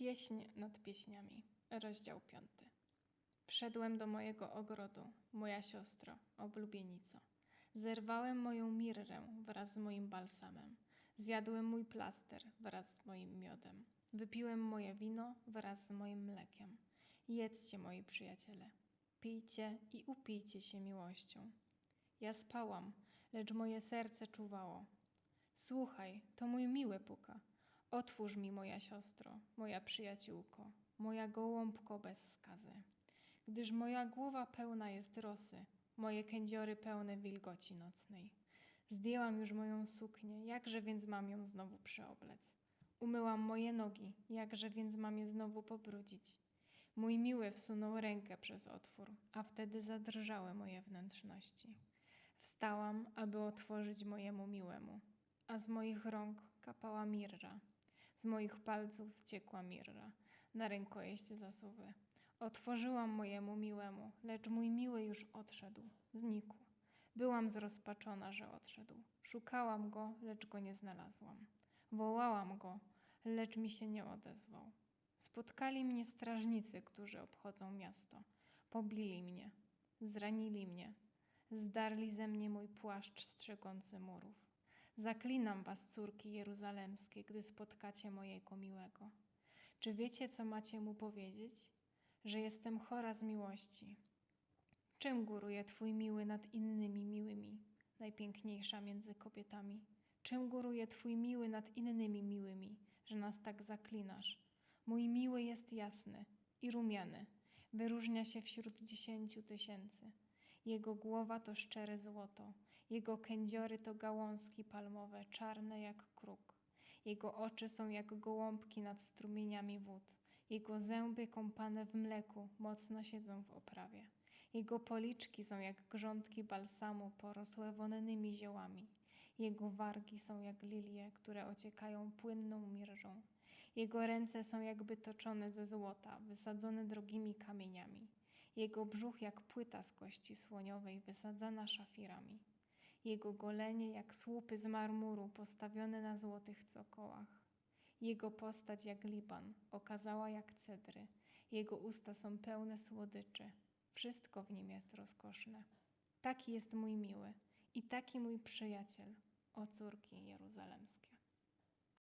Pieśń nad pieśniami, rozdział piąty. Wszedłem do mojego ogrodu, moja siostro, oblubienico. Zerwałem moją mirrę wraz z moim balsamem. Zjadłem mój plaster wraz z moim miodem. Wypiłem moje wino wraz z moim mlekiem. Jedzcie, moi przyjaciele. Pijcie i upijcie się miłością. Ja spałam, lecz moje serce czuwało. Słuchaj, to mój miły puka. Otwórz mi, moja siostro, moja przyjaciółko, moja gołąbko bez skazy. Gdyż moja głowa pełna jest rosy, moje kędziory pełne wilgoci nocnej. Zdjęłam już moją suknię, jakże więc mam ją znowu przyoblec? Umyłam moje nogi, jakże więc mam je znowu pobrudzić? Mój miły wsunął rękę przez otwór, a wtedy zadrżały moje wnętrzności. Wstałam, aby otworzyć mojemu miłemu, a z moich rąk kapała mirra. Z moich palców ciekła mirra, na rękojeść zasuwy. Otworzyłam mojemu miłemu, lecz mój miły już odszedł, znikł. Byłam zrozpaczona, że odszedł. Szukałam go, lecz go nie znalazłam. Wołałam go, lecz mi się nie odezwał. Spotkali mnie strażnicy, którzy obchodzą miasto. Pobili mnie, zranili mnie, zdarli ze mnie mój płaszcz strzegący murów. Zaklinam was, córki jeruzalemskie, gdy spotkacie mojego miłego. Czy wiecie, co macie mu powiedzieć? Że jestem chora z miłości. Czym góruje twój miły nad innymi miłymi, najpiękniejsza między kobietami? Czym góruje twój miły nad innymi miłymi, że nas tak zaklinasz? Mój miły jest jasny i rumiany, wyróżnia się wśród dziesięciu tysięcy. Jego głowa to szczere złoto, jego kędziory to gałązki palmowe, czarne jak kruk. Jego oczy są jak gołąbki nad strumieniami wód. Jego zęby kąpane w mleku mocno siedzą w oprawie. Jego policzki są jak grządki balsamu porosłe wonnymi ziołami. Jego wargi są jak lilie, które ociekają płynną mirżą. Jego ręce są jakby toczone ze złota, wysadzone drogimi kamieniami. Jego brzuch jak płyta z kości słoniowej, wysadzana szafirami. Jego golenie jak słupy z marmuru postawione na złotych cokołach. Jego postać jak Liban, okazała jak cedry. Jego usta są pełne słodyczy. Wszystko w nim jest rozkoszne. Taki jest mój miły i taki mój przyjaciel, o córki jeruzalemskie.